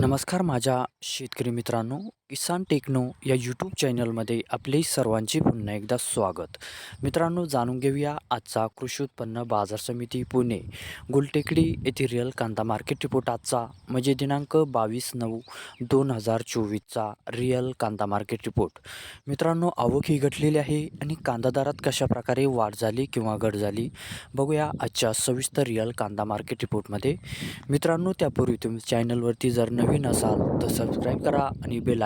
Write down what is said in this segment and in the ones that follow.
नमस्कार माझ्या शेतकरी मित्रांनो. किसान टेक्नो या यूट्यूब चॅनलमध्ये आपले सर्वांचे पुन्हा एकदा स्वागत. मित्रांनो जाणून घेऊया आजचा कृषी उत्पन्न बाजार समिती पुणे. गुलटेकडी येथे रिअल कांदा मार्केट रिपोर्ट आजचा म्हणजे दिनांक बावीस नऊ दोन हजार चोवीसचा रिअल कांदा मार्केट रिपोर्ट मित्रांनो आवक ही घटलेली आहे आणि कांदा दरात कशा प्रकारे वाढ झाली किंवा घट झाली बघूया आजच्या सविस्तर रिअल कांदा मार्केट रिपोर्टमध्ये मित्रांनो त्यापूर्वी तुम्ही चॅनलवरती जर नवीन असाल तर सबस्क्राईब करा आणि बेल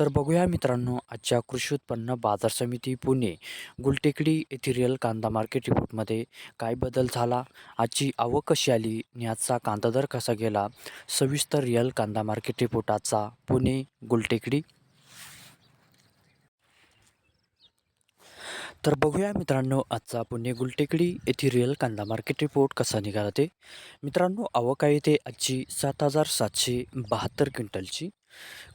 तर बघूया मित्रांनो आजच्या कृषी उत्पन्न बाजार समिती पुणे गुलटेकडी येथील कांदा मार्केट रिपोर्टमध्ये काय बदल झाला? आजची आवक कशी आली? आणि आजचा कांदा दर कसा गेला? सविस्तर रिअल कांदा मार्केट रिपोर्ट आजचा पुणे गुलटेकडी. तर बघूया मित्रांनो आजचा पुणे गुलटेकडी येथील रिअल कांदा मार्केट रिपोर्ट कसा निघाला ते. मित्रांनो आवक आहे ते आजची सात हजार सातशे बहात्तर क्विंटलची.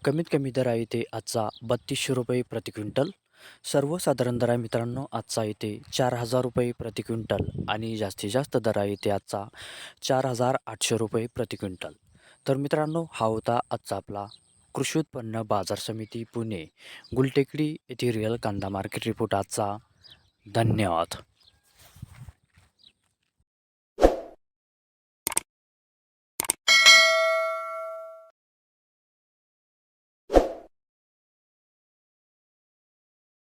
कमीत कमी दर आहे ते आजचा बत्तीसशे रुपये प्रति क्विंटल. सर्वसाधारण दर आहे मित्रांनो आजचा येते चार हजार रुपये प्रति क्विंटल आणि जास्तीत जास्त दर आहे ते आजचा चार हजार आठशे रुपये प्रति क्विंटल. तर मित्रांनो हा होता आजचा आपला कृषी उत्पन्न बाजार समिती पुणे गुलटेकडी येथे रिअल कांदा मार्केट रिपोर्ट आजचा. धन्यवाद.